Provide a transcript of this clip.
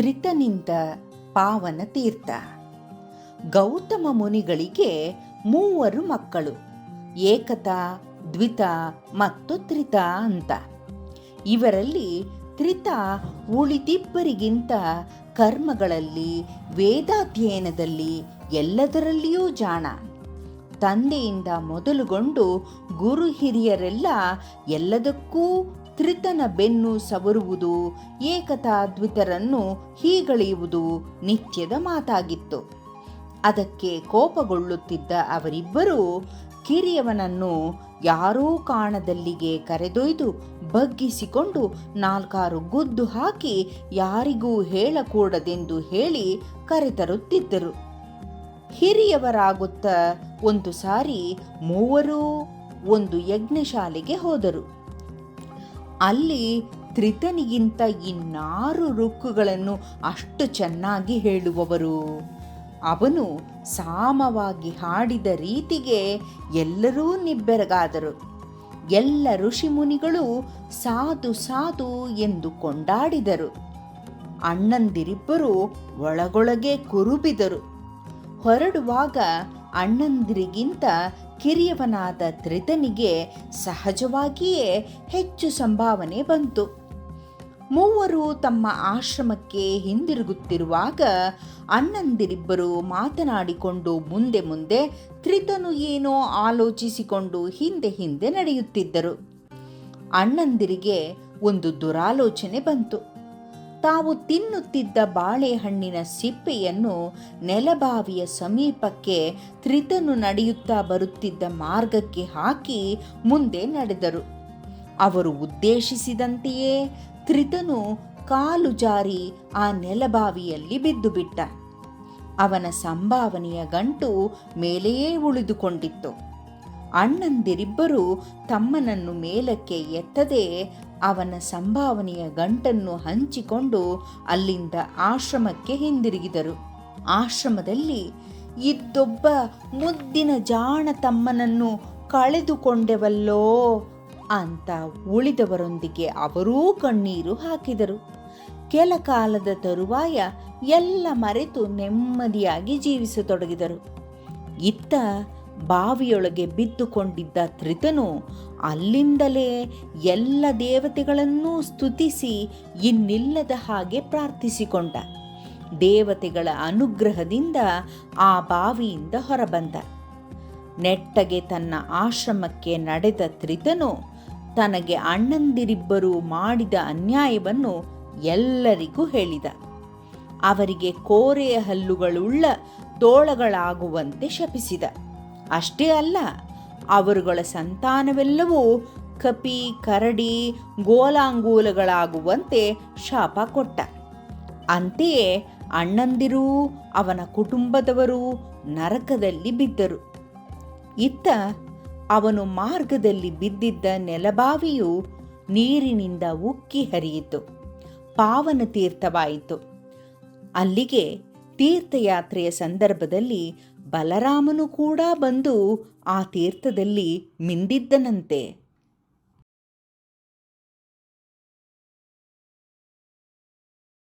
ತ್ರಿತನಿಂದ ಪಾವನ ತೀರ್ಥ. ಗೌತಮ ಮುನಿಗಳಿಗೆ ಮೂವರು ಮಕ್ಕಳು, ಏಕತ, ದ್ವಿತ ಮತ್ತು ತ್ರಿತ ಅಂತ. ಇವರಲ್ಲಿ ತ್ರಿತ ಉಳಿದಿಬ್ಬರಿಗಿಂತ ಕರ್ಮಗಳಲ್ಲಿ, ವೇದಾಧ್ಯಯನದಲ್ಲಿ ಎಲ್ಲದರಲ್ಲಿಯೂ ಜಾಣ. ತಂದೆಯಿಂದ ಮೊದಲುಗೊಂಡು ಗುರು ಹಿರಿಯರೆಲ್ಲ ಎಲ್ಲದಕ್ಕೂ ತ್ರಿತನ ಬೆನ್ನು ಸವರುವುದು ಏಕತಾ ದ್ವಿತರನ್ನು ಹೀಗಳೆಯುವುದು ನಿತ್ಯದ ಮಾತಾಗಿತ್ತು. ಅದಕ್ಕೆ ಕೋಪಗೊಳ್ಳುತ್ತಿದ್ದ ಅವರಿಬ್ಬರೂ ಕಿರಿಯವನನ್ನು ಯಾರೋ ಕಾಣದಲ್ಲಿಗೆ ಕರೆದೊಯ್ದು ಬಗ್ಗಿಸಿಕೊಂಡು ನಾಲ್ಕಾರು ಗುದ್ದು ಹಾಕಿ ಯಾರಿಗೂ ಹೇಳಕೂಡದೆಂದು ಹೇಳಿ ಕರೆತರುತ್ತಿದ್ದರು. ಹಿರಿಯವರಾಗುತ್ತ ಒಂದು ಸಾರಿ ಮೂವರೂ ಒಂದು ಯಜ್ಞಶಾಲೆಗೆ ಹೋದರು. ಅಲ್ಲಿ ತ್ರಿತನಿಗಿಂತ ಇನ್ನಾರು ರುಕ್ಕುಗಳನ್ನು ಅಷ್ಟು ಚೆನ್ನಾಗಿ ಹೇಳುವವರು. ಅವನು ಸಾಮವಾಗಿ ಹಾಡಿದ ರೀತಿಗೆ ಎಲ್ಲರೂ ನಿಬ್ಬೆರಗಾದರು. ಎಲ್ಲ ಋಷಿಮುನಿಗಳು ಸಾಧು ಸಾಧು ಎಂದು ಕೊಂಡಾಡಿದರು. ಅಣ್ಣಂದಿರಿಬ್ಬರು ಒಳಗೊಳಗೆ ಕುರುಬಿದರು. ಹೊರಡುವಾಗ ಅಣ್ಣಂದಿರಿಗಿಂತ ಕಿರಿಯವನಾದ ತ್ರಿತನಿಗೆ ಸಹಜವಾಗಿಯೇ ಹೆಚ್ಚು ಸಂಭಾವನೆ ಬಂತು. ಮೂವರು ತಮ್ಮ ಆಶ್ರಮಕ್ಕೆ ಹಿಂದಿರುಗುತ್ತಿರುವಾಗ ಅಣ್ಣಂದಿರಿಬ್ಬರು ಮಾತನಾಡಿಕೊಂಡು ಮುಂದೆ ಮುಂದೆ ತ್ರಿತನು ಏನೋ ಆಲೋಚಿಸಿಕೊಂಡು ಹಿಂದೆ ಹಿಂದೆ ನಡೆಯುತ್ತಿದ್ದರು. ಅಣ್ಣಂದಿರಿಗೆ ಒಂದು ದುರಾಲೋಚನೆ ಬಂತು. ತಾವು ತಿನ್ನುತ್ತಿದ್ದ ಬಾಳೆಹಣ್ಣಿನ ಸಿಪ್ಪೆಯನ್ನು ನೆಲಬಾವಿಯ ಸಮೀಪಕ್ಕೆ ತ್ರಿತನು ನಡೆಯುತ್ತಾ ಬರುತ್ತಿದ್ದ ಮಾರ್ಗಕ್ಕೆ ಹಾಕಿ ಮುಂದೆ ನಡೆದರು. ಅವರು ಉದ್ದೇಶಿಸಿದಂತೆಯೇ ತ್ರಿತನು ಕಾಲು ಜಾರಿ ಆ ನೆಲಬಾವಿಯಲ್ಲಿ ಬಿದ್ದು ಬಿಟ್ಟ ಅವನ ಸಂಭಾವನೆಯ ಗಂಟು ಮೇಲೆಯೇ ಉಳಿದುಕೊಂಡಿತ್ತು. ಅಣ್ಣಂದಿರಿಬ್ಬರು ತಮ್ಮನನ್ನು ಮೇಲಕ್ಕೆ ಎತ್ತದೆ ಅವನ ಸಂಭಾವನೆಯ ಗಂಟನ್ನು ಹಂಚಿಕೊಂಡು ಅಲ್ಲಿಂದ ಆಶ್ರಮಕ್ಕೆ ಹಿಂದಿರುಗಿದರು. ಆಶ್ರಮದಲ್ಲಿ ಇದ್ದೊಬ್ಬ ಮುದ್ದಿನ ಜಾಣ ತಮ್ಮನನ್ನು ಕಳೆದುಕೊಂಡೆವಲ್ಲೋ ಅಂತ ಉಳಿದವರೊಂದಿಗೆ ಅವರೂ ಕಣ್ಣೀರು ಹಾಕಿದರು. ಕೆಲ ಕಾಲದ ತರುವಾಯ ಎಲ್ಲ ಮರೆತು ನೆಮ್ಮದಿಯಾಗಿ ಜೀವಿಸತೊಡಗಿದರು. ಇತ್ತ ಬಾವಿಯೊಳಗೆ ಬಿದ್ದುಕೊಂಡಿದ್ದ ತ್ರಿತನು ಅಲ್ಲಿಂದಲೇ ಎಲ್ಲ ದೇವತೆಗಳನ್ನೂ ಸ್ತುತಿಸಿ ಇನ್ನಿಲ್ಲದ ಹಾಗೆ ಪ್ರಾರ್ಥಿಸಿಕೊಂಡ. ದೇವತೆಗಳ ಅನುಗ್ರಹದಿಂದ ಆ ಬಾವಿಯಿಂದ ಹೊರಬಂದ. ನೆಟ್ಟಗೆ ತನ್ನ ಆಶ್ರಮಕ್ಕೆ ನಡೆದ ತ್ರಿತನು ತನಗೆ ಅಣ್ಣಂದಿರಿಬ್ಬರು ಮಾಡಿದ ಅನ್ಯಾಯವನ್ನು ಎಲ್ಲರಿಗೂ ಹೇಳಿದ. ಅವರಿಗೆ ಕೋರೆಯ ಹಲ್ಲುಗಳುಳ್ಳ ತೋಳಗಳಾಗುವಂತೆ ಶಪಿಸಿದ. ಅಷ್ಟೇ ಅಲ್ಲ, ಅವರುಗಳ ಸಂತಾನವೆಲ್ಲವೂ ಕಪಿ, ಕರಡಿ, ಗೋಲಾಂಗೂಲಗಳಾಗುವಂತೆ ಶಾಪ ಕೊಟ್ಟ. ಅಂತೆಯೇ ಅಣ್ಣಂದಿರು, ಅವನ ಕುಟುಂಬದವರು ನರಕದಲ್ಲಿ ಬಿದ್ದರು. ಇತ್ತ ಅವನು ಮಾರ್ಗದಲ್ಲಿ ಬಿದ್ದಿದ್ದ ನೆಲಬಾವಿಯು ನೀರಿನಿಂದ ಉಕ್ಕಿ ಹರಿಯಿತು. ಪಾವನ ತೀರ್ಥವಾಯಿತು ಅಲ್ಲಿಗೆ ತೀರ್ಥಯಾತ್ರೆಯ ಸಂದರ್ಭದಲ್ಲಿ ಬಲರಾಮನು ಕೂಡ ಬಂದು ಆ ತೀರ್ಥದಲ್ಲಿ ಮಿಂದಿದ್ದನಂತೆ.